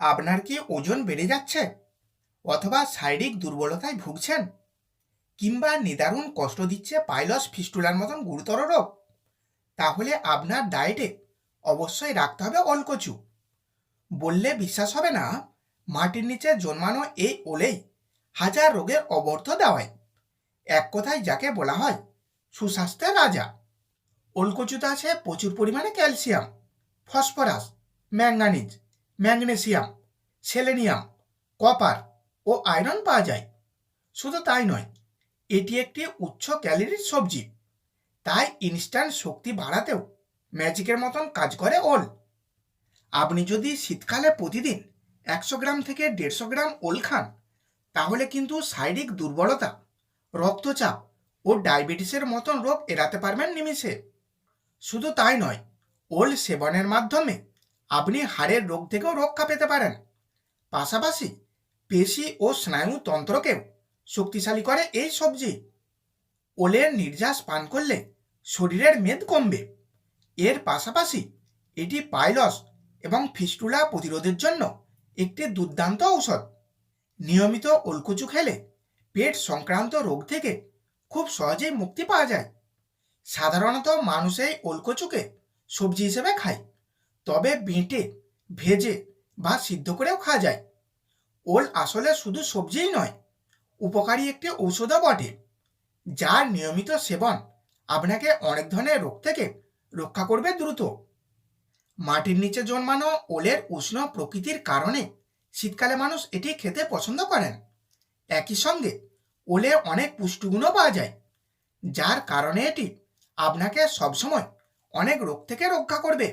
আপনার কি ওজন বেড়ে যাচ্ছে? অথবা শারীরিক দুর্বলতায় ভুগছেন? কিংবা নিদারুণ কষ্ট দিচ্ছে পাইলস ফিস্টুলার মতন গুরুতর রোগ? তাহলে আপনার ডায়েটে অবশ্যই রাখতে হবে অলকচু। বললে বিশ্বাস হবে না, মাটির নিচে জন্মানো এই ওলেই হাজার রোগের অবর্থ দেওয়ায়। এক কথায় যাকে বলা হয়, সুস্বাস্থ্যের রাজা। ওলকচুতে আছে প্রচুর পরিমাণে calcium, phosphorus manganese magnesium, selenium, copper ও আয়রন পাওয়া যায়। শুধু তাই নয়, এটি একটি উচ্চ ক্যালোরির সবজি। তাই ইনস্ট্যান্ট শক্তি বাড়াতেও ম্যাজিকের মতন কাজ করে ওল। আপনি যদি শীতকালে প্রতিদিন একশো গ্রাম থেকে দেড়শো গ্রাম ওল খান, তাহলে কিন্তু শারীরিক দুর্বলতা, রক্তচাপ ও ডায়াবেটিসের মতন রোগ এড়াতে পারবেন নিমিষে। শুধু তাই নয়, ওল সেবনের মাধ্যমে আপনি হাড়ের রোগ থেকেও রক্ষা পেতে পারেন। পাশাপাশি পেশি ও স্নায়ুতন্ত্রকেও শক্তিশালী করে এই সবজি। ওলের নির্যাস পান করলে শরীরের মেদ কমবে। এর পাশাপাশি এটি পাইলস এবং ফিস্টুলা প্রতিরোধের জন্য একটি দুর্দান্ত ঔষধ। নিয়মিত ওলকুচু খেলে পেট সংক্রান্ত রোগ থেকে খুব সহজেই মুক্তি পাওয়া যায়। সাধারণত মানুষ এই ওলকচুকে সবজি হিসেবে খায়। তবে বেঁটে, ভেজে বা সিদ্ধ করেও খাওয়া যায়। ওল আসলে শুধু সবজিই নয়, উপকারী একটি ঔষধও বটে, যার নিয়মিত সেবন আপনাকে অনেক ধরনের রোগ থেকে রক্ষা করবে দ্রুত। মাটির নিচে জন্মানো ওলের উষ্ণ প্রকৃতির কারণে শীতকালে মানুষ এটি খেতে পছন্দ করেন। একই সঙ্গে ওলে অনেক পুষ্টিগুণও পাওয়া যায়, যার কারণে এটি আপনাকে সবসময় অনেক রোগ থেকে রক্ষা করবে।